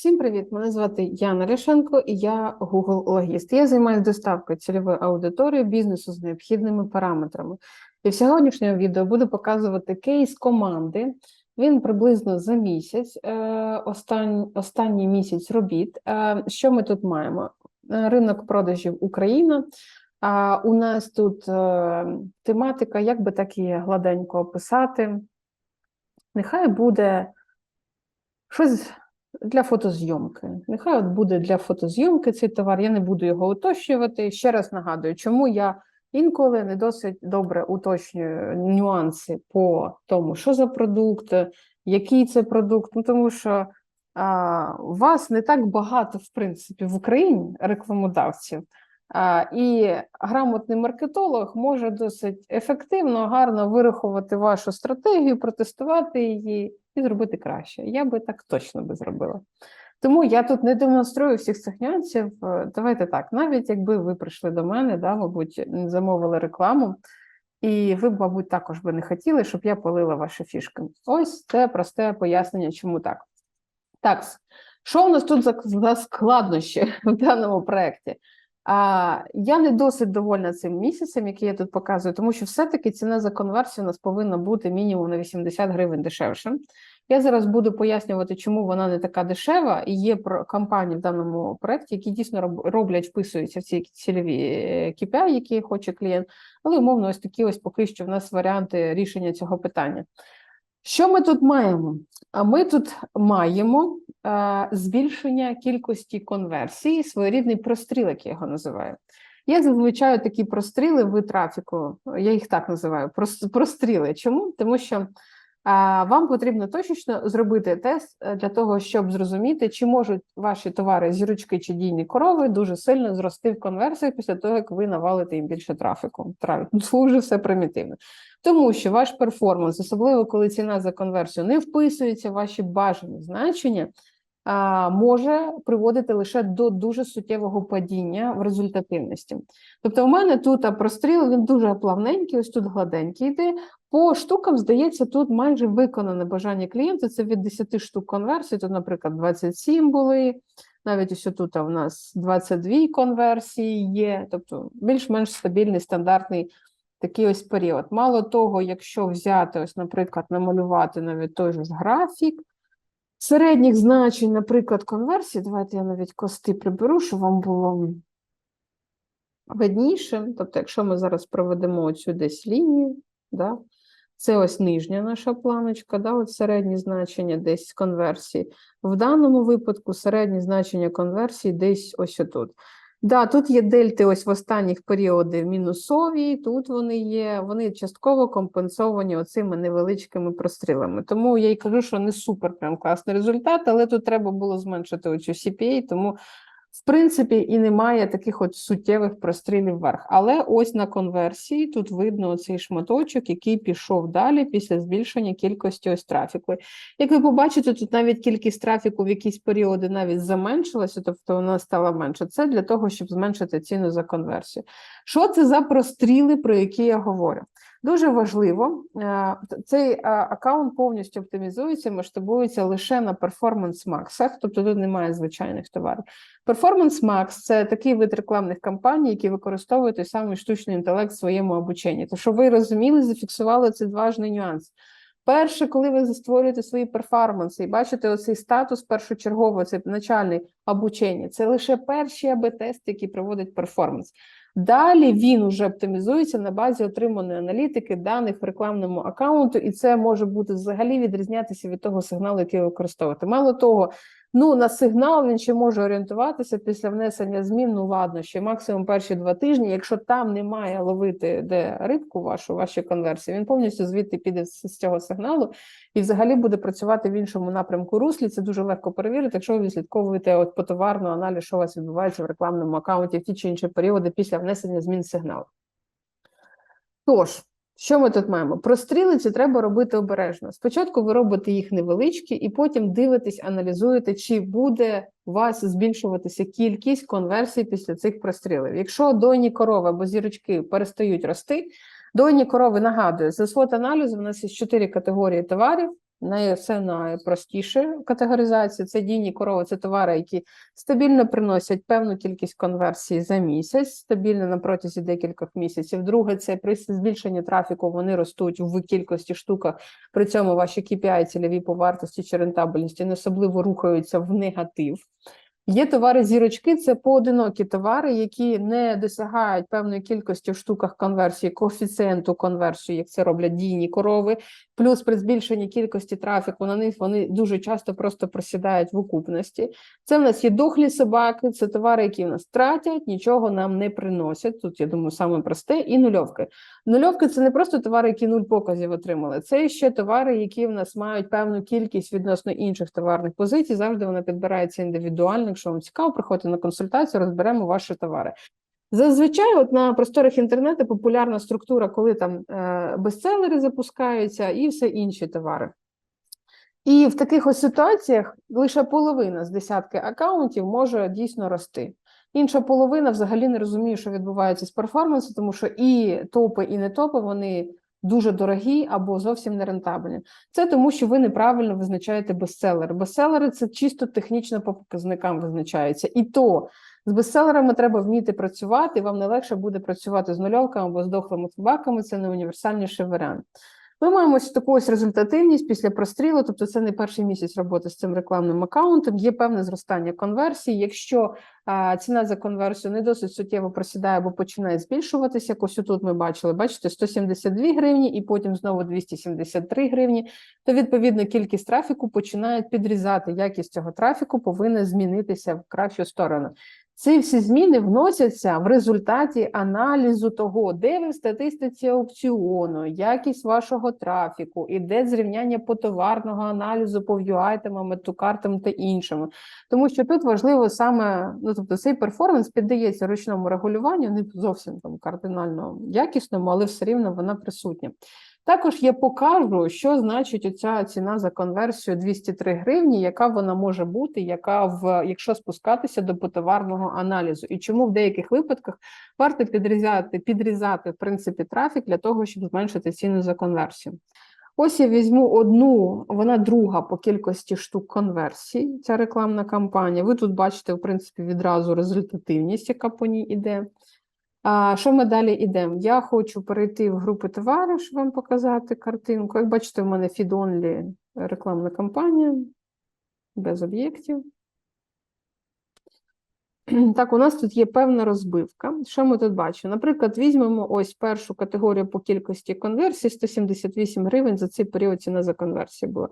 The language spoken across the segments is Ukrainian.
Всім привіт! Мене звати Яна Ляшенко і я Google Логіст. Я займаюся доставкою цільової аудиторії бізнесу з необхідними параметрами. І в сьогоднішньому відео буду показувати кейс команди. Він приблизно за місяць, е, останній місяць робіт. Е, Що ми тут маємо? Е, Ринок продажів Україна. А у нас тут тематика, як би так і гладенько описати. Нехай буде щось для фотозйомки. Нехай от буде для фотозйомки цей товар, я не буду його уточнювати. Ще раз нагадую, чому я інколи не досить добре уточнюю нюанси по тому, що за продукт, який це продукт. Ну, тому що а, вас не так багато, в принципі, в Україні рекламодавців. А, і грамотний маркетолог може досить ефективно, гарно вирахувати вашу стратегію, протестувати її і зробити краще. Я би так точно би зробила. Тому я тут не демонструю всіх цих нюансів. Давайте так, навіть якби ви прийшли до мене, да, мабуть, замовили рекламу, і ви, мабуть, також би не хотіли, щоб я полила ваші фішки. Ось це просте пояснення, чому так. Так, що у нас тут за, за складнощі в даному проєкті? А, я не досить довольна цим місяцем, який я тут показую, тому що все-таки ціна за конверсію у нас повинна бути мінімум на 80 гривень дешевше. Я зараз буду пояснювати, чому вона не така дешева, і є компанії в даному проєкті, які дійсно роблять, вписуються в ці цільові е, KPI, які хоче клієнт. Але умовно, ось такі ось поки що в нас варіанти рішення цього питання. Що ми тут маємо? А ми тут маємо е, збільшення кількості конверсій, своєрідний простріл, як я його називаю. Є зазвичай такі простріли в трафіку, я їх так називаю, простріли. Чому? Тому що вам потрібно точечно зробити тест е, для того, щоб зрозуміти, чи можуть ваші товари зірочки чи дійні корови дуже сильно зрости в конверсії після того, як ви навалите їм більше трафіку. Трафік. Все примітивно. Тому що ваш перформанс, особливо коли ціна за конверсію не вписується в ваші бажані значення, може приводити лише до дуже суттєвого падіння в результативності. Тобто, у мене тут простріл він дуже плавненький, ось тут гладенький йде. По штукам, здається, тут майже виконане бажання клієнта. Це від 10 штук конверсій. Тут, наприклад, 27 були. Навіть ось тут у нас 22 конверсії є, тобто більш-менш стабільний стандартний такий ось період. Мало того, якщо взяти, ось, наприклад, намалювати навіть той же графік середніх значень, наприклад, конверсії, давайте я навіть кости приберу, щоб вам було видніше. Тобто, якщо ми зараз проведемо оцю десь лінію, да, це ось нижня наша планочка, да, от середні значення десь конверсії. В даному випадку середні значення конверсії десь ось отут. Да, тут є дельти ось в останніх періоди мінусові, тут вони є, вони частково компенсовані оцими невеличкими прострілами. Тому я й кажу, що не супер прям класний результат, але тут треба було зменшити оцю CPA, тому в принципі і немає таких от суттєвих прострілів вверх. Але ось на конверсії тут видно оцей шматочок, який пішов далі після збільшення кількості ось трафіку. Як ви побачите, тут навіть кількість трафіку в якісь періоди навіть заменшилася, тобто вона стала менше. Це для того, щоб зменшити ціну за конверсію. Що це за простріли, про які я говорю? Дуже важливо, е, цей е, аккаунт повністю оптимізується, масштабується лише на перформанс максах, тобто тут немає звичайних товарів. Performance Max – це такий вид рекламних кампаній, які використовують той самий штучний інтелект в своєму обученні. То що ви розуміли, зафіксували цей важний нюанс. Перше, коли ви створюєте свої перформанси і бачите оцей статус першочергово, це начальний обучення, це лише перші АБ-тести, які проводить перформанс. Далі він уже оптимізується на базі отриманої аналітики даних в рекламному аккаунту, і це може бути взагалі відрізнятися від того сигналу, який ви використовуєте. Мало того, ну на сигнал він ще може орієнтуватися після внесення змін. Ну ладно, ще максимум перші два тижні. Якщо там немає ловити де рибку вашу, ваші конверсії, він повністю звідти піде з цього сигналу і взагалі буде працювати в іншому напрямку руслі. Це дуже легко перевірити, якщо ви відслідковуєте от потоварно аналіз, що у вас відбувається в рекламному аккаунті в ті чи інші періоди після внесення змін сигналу. Тож, що ми тут маємо? Прострілиці треба робити обережно. Спочатку ви робите їх невеличкі, і потім дивитесь, аналізуєте, чи буде у вас збільшуватися кількість конверсій після цих прострілів. Якщо дойні корови або зірочки перестають рости, дойні корови нагадую, за свот аналізу у нас є чотири категорії товарів. Най- найпростіше категоризація. Це дійні корови, це товари, які стабільно приносять певну кількість конверсій за місяць, стабільно на протязі декількох місяців. Друге, це при збільшенні трафіку вони ростуть в кількості штуках. При цьому ваші KPI, цільові по вартості чи рентабельності не особливо рухаються в негатив. Є товари зірочки, це поодинокі товари, які не досягають певної кількості в штуках конверсії, коефіцієнту конверсії, як це роблять дійні корови. Плюс при збільшенні кількості трафіку на них вони дуже часто просто просідають в окупності. Це в нас є дохлі собаки, це товари, які в нас тратять, нічого нам не приносять. Тут я думаю, саме просте, і нульовки. Нульовки це не просто товари, які нуль показів отримали. Це ще товари, які в нас мають певну кількість відносно інших товарних позицій. Завжди вона підбирається індивідуально. Якщо вам цікаво, приходьте на консультацію, розберемо ваші товари. Зазвичай, от на просторах інтернету популярна структура, коли там е, бестселери запускаються і все інші товари. І в таких ось ситуаціях лише половина з десятки акаунтів може дійсно рости. Інша половина взагалі не розуміє, що відбувається з перформансом, тому що і топи, і не топи вони дуже дорогі або зовсім не рентабельні. Це тому, що ви неправильно визначаєте бестселери. Бестселери це чисто технічно по показникам визначаються. І то з бестселерами треба вміти працювати. Вам не легше буде працювати з нульовками або з дохлими собаками. Це не універсальніший варіант. Ми маємо ось таку ось результативність після прострілу, тобто це не перший місяць роботи з цим рекламним аккаунтом. Є певне зростання конверсії. Якщо а, ціна за конверсію не досить суттєво просідає або починає збільшуватися, якось тут ми бачили, бачите, 172 гривні і потім знову 273 гривні, то відповідно кількість трафіку починає підрізати. Якість цього трафіку повинна змінитися в кращу сторону. Ці всі зміни вносяться в результаті аналізу того, де ви в статистиці аукціону, якість вашого трафіку, іде зрівняння по товарного аналізу, по view-айтемам, метукартам та іншому. Тому що тут важливо саме, ну тобто цей перформанс піддається ручному регулюванню, не зовсім там кардинально якісному, але все рівно вона присутня. Також я покажу, що значить оця ціна за конверсію 203 гривні, яка вона може бути, яка в якщо спускатися до потоварного аналізу, і чому в деяких випадках варто підрізати, підрізати в принципі трафік для того, щоб зменшити ціну за конверсію. Ось я візьму одну, вона друга по кількості штук конверсій. Ця рекламна кампанія. Ви тут бачите, в принципі, відразу результативність, яка по ній іде. А що ми далі йдемо? Я хочу перейти в групи товарів, щоб вам показати картинку. Як бачите, в мене feed-only рекламна кампанія без об'єктів. Так, у нас тут є певна розбивка. Що ми тут бачимо? Наприклад, візьмемо ось першу категорію по кількості конверсій, 178 гривень за цей період ціна за конверсію була.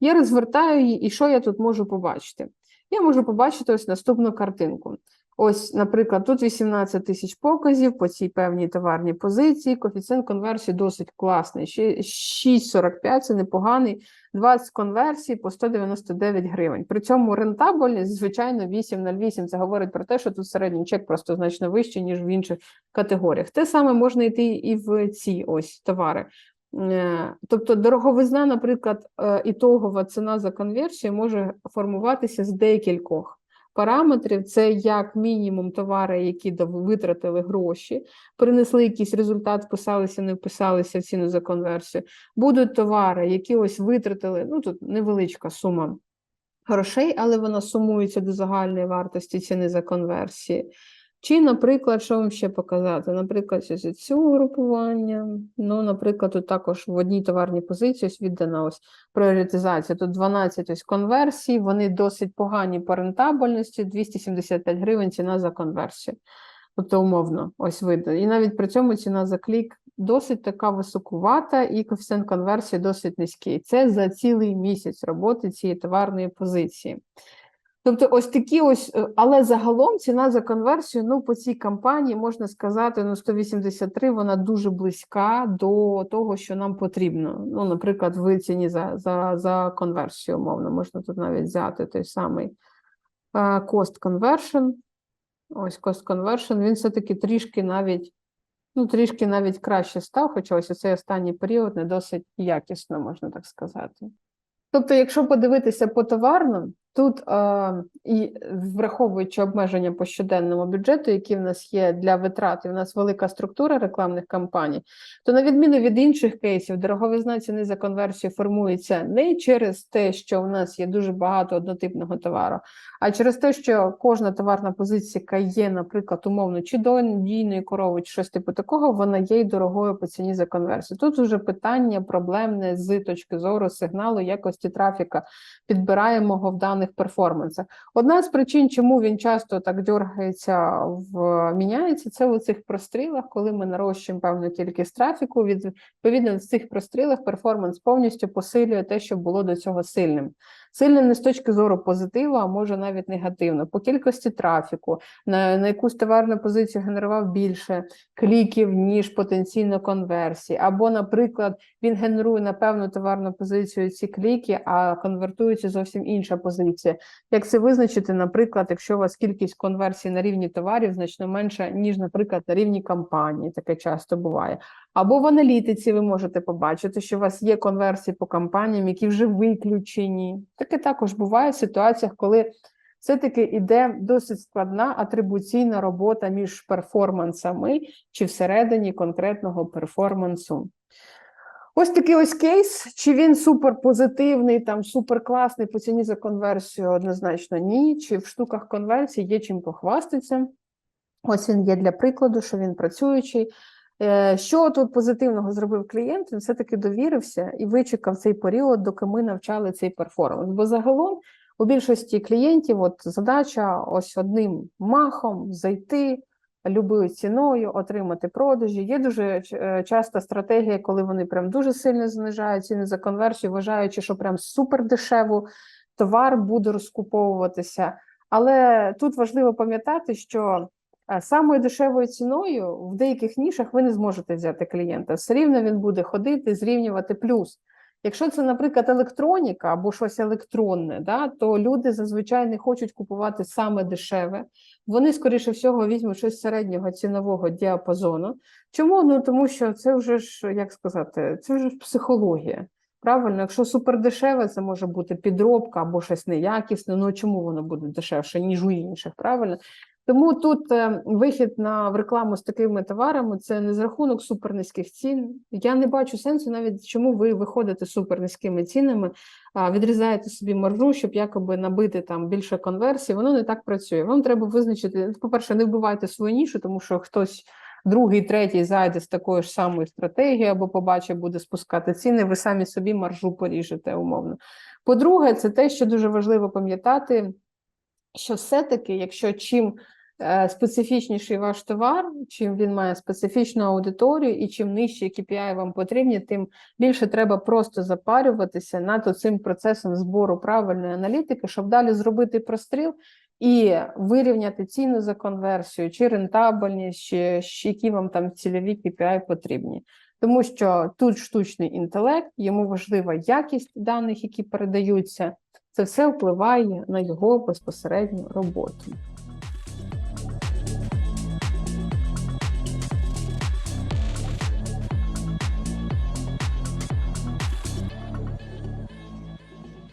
Я розвертаю її, і що я тут можу побачити? Я можу побачити ось наступну картинку. Ось, наприклад, тут 18 тисяч показів по цій певній товарній позиції. Коефіцієнт конверсії досить класний. Ще 6,45 це непоганий. 20 конверсій по 199 гривень. При цьому рентабельність, звичайно, 8,08. Це говорить про те, що тут середній чек просто значно вищий, ніж в інших категоріях. Те саме можна йти і в ці ось товари. Е, Тобто дороговизна, наприклад, е, ітогова ціна за конверсію може формуватися з декількох параметрів. Це як мінімум товари, які витратили гроші, принесли якийсь результат, вписалися, не вписалися в ціну за конверсію. Будуть товари, які ось витратили, ну тут невеличка сума грошей, але вона сумується до загальної вартості ціни за конверсії. Чи, наприклад, що вам ще показати? Наприклад, ось цю групування. Ну, наприклад, тут також в одній товарній позиції ось віддана ось пріоритизація. Тут 12 ось конверсій, вони досить погані по рентабельності, 275 гривень ціна за конверсію. Тобто, умовно, ось видно. І навіть при цьому ціна за клік досить така високувата, і коефіцієнт конверсії досить низький. Це за цілий місяць роботи цієї товарної позиції. Тобто, ось такі ось, е, але загалом ціна за конверсію, ну, по цій кампанії можна сказати, ну, 183, вона дуже близька до того, що нам потрібно. Ну, наприклад, в ціні за за, за конверсію, умовно, можна тут навіть взяти той самий uh, cost conversion. Ось cost conversion, він все-таки трішки навіть, ну, трішки навіть краще став, хоча ось цей останній період не досить якісно, можна так сказати. Тобто, якщо подивитися по товарно, Тут е, і враховуючи обмеження по щоденному бюджету, які в нас є для витрат, і в нас велика структура рекламних кампаній, то на відміну від інших кейсів, дороговизна ціни за конверсію формується не через те, що в нас є дуже багато однотипного товару, а через те, що кожна товарна позиція, яка є, наприклад, умовно, чи до дійної корови, чи щось типу такого, вона є й дорогою по ціні за конверсію. Тут вже питання проблемне з точки зору сигналу якості трафіка підбираємого в даних перформансах. Одна з причин, чому він часто так дергається в міняється, це у цих прострілах, коли ми нарощуємо певну кількість трафіку. Відповідно, в цих прострілах перформанс повністю посилює те, що було до цього сильним. Сильним не з точки зору позитиву, а може навіть негативно. По кількості трафіку на, на якусь товарну позицію генерував більше кліків, ніж потенційно конверсій. Або, наприклад, він генерує на певну товарну позицію ці кліки, а конвертується зовсім інша позиція. Як це визначити, наприклад, якщо у вас кількість конверсій на рівні товарів значно менша, ніж, наприклад, на рівні кампанії, таке часто буває. Або в аналітиці ви можете побачити, що у вас є конверсії по кампаніям, які вже виключені. Таке також буває в ситуаціях, коли все-таки йде досить складна атрибуційна робота між перформансами чи всередині конкретного перформансу. Ось такий ось кейс. Чи він супер позитивний, там супер класний по ціні за конверсію? Однозначно ні. Чи в штуках конверсії є чим похвастатися? Ось він є для прикладу, що він працюючий. Е, Що тут позитивного зробив клієнт? Він все-таки довірився і вичекав цей період, доки ми навчали цей перформанс. Бо загалом у більшості клієнтів от задача ось одним махом зайти любою ціною, отримати продажі. Є дуже е, часта стратегія, коли вони прям дуже сильно знижають ціни за конверсію, вважаючи, що прям супер дешево товар буде розкуповуватися. Але тут важливо пам'ятати, що самою дешевою ціною в деяких нішах ви не зможете взяти клієнта. Все рівно він буде ходити, зрівнювати плюс. Якщо це, наприклад, електроніка або щось електронне, да, то люди зазвичай не хочуть купувати саме дешеве. Вони, скоріше всього, візьмуть щось середнього цінового діапазону. Чому? Ну тому що це вже ж, як сказати, це вже ж психологія. Правильно, якщо супердешеве, це може бути підробка або щось неякісне. Ну чому воно буде дешевше, ніж у інших? Правильно? Тому тут е, вихід на в рекламу з такими товарами це не з рахунок супернизьких цін. Я не бачу сенсу, навіть чому ви виходите супернизькими цінами, відрізаєте собі маржу, щоб якоби набити там більше конверсій. Воно не так працює. Вам треба визначити, по-перше, не вбивайте свою нішу, тому що хтось. Другий, третій зайде з такою ж самою стратегією, або побачить, буде спускати ціни, ви самі собі маржу поріжете умовно. По-друге, це те, що дуже важливо пам'ятати, що все-таки, якщо чим специфічніший ваш товар, чим він має специфічну аудиторію і чим нижчі KPI вам потрібні, тим більше треба просто запарюватися над цим процесом збору правильної аналітики, щоб далі зробити простріл і вирівняти ціну за конверсію, чи рентабельність, чи які вам там цільові KPI потрібні. Тому що тут штучний інтелект, йому важлива якість даних, які передаються. Це все впливає на його безпосередню роботу.